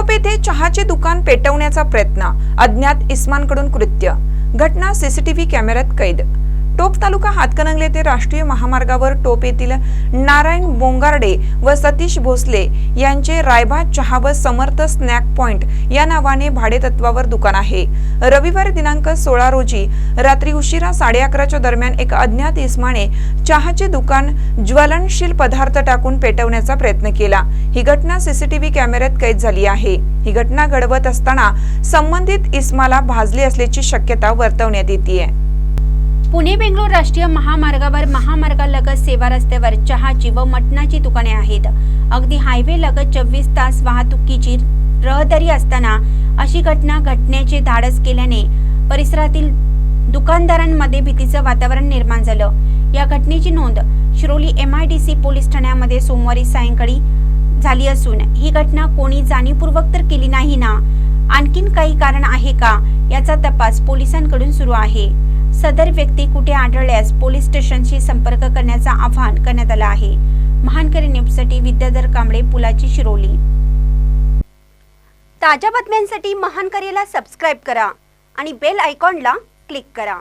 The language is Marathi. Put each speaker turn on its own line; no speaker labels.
युरोप येथे चहाचे दुकान पेटवण्याचा प्रयत्न अज्ञात इस्मानकडून कृत्य. घटना सीसीटीव्ही कॅमेऱ्यात कैद टोप तालुका हातकणंगले ते राष्ट्रीय महामार्गावर टोप येथील नारायण बोंगार्डे व सतीश भोसले यांचे रायबा चहा व समर्थ स्नॅक पॉइंट या नावाने भाडेतत्वावर दुकान आहे. रविवारी दिनांक सोळा रोजी रात्री उशिरा साडे अकराच्या दरम्यान एका अज्ञात इस्माने चहाचे दुकान ज्वलनशील पदार्थ टाकून पेटवण्याचा प्रयत्न केला. ही घटना सीसीटीव्ही कॅमेऱ्यात कैद झाली आहे. ही घटना घडवत असताना संबंधित इस्माला भाजली असल्याची शक्यता वर्तवण्यात येते
पुणे बेंगलोर राष्ट्रीय महामार्गावर महामार्गालगत सेवा रस्त्यावर चहाची व मटणाची दुकाने आहेत. अगदी हायवे लगत चोवीस तास वाहतुकीची रहदारी असताना अशी घटना घटण्याचे धाडस केल्याने परिसरातील दुकानदारांमध्ये भीतीचं वातावरण निर्माण झालं. या घटनेची नोंद Shiroli M I D C police ठाण्यामध्ये सोमवारी सायंकाळी झाली असून ही घटना कोणी जाणीवपूर्वक तर केली नाही ना? आणखीन काही कारण आहे का? याचा तपास पोलिसांकडून सुरू आहे. सदर व्यक्ती कुठे आढळल्यास पोलीस स्टेशनशी संपर्क करण्याचं आवाहन करण्यात आलं आहे. महानकरी न्यूजसाठी विद्याधर कांबळे पुलाची शिरोली. ताज्या बातम्यांसाठी महानकरीला सबस्क्राईब करा आणि बेल आयकॉनला क्लिक करा.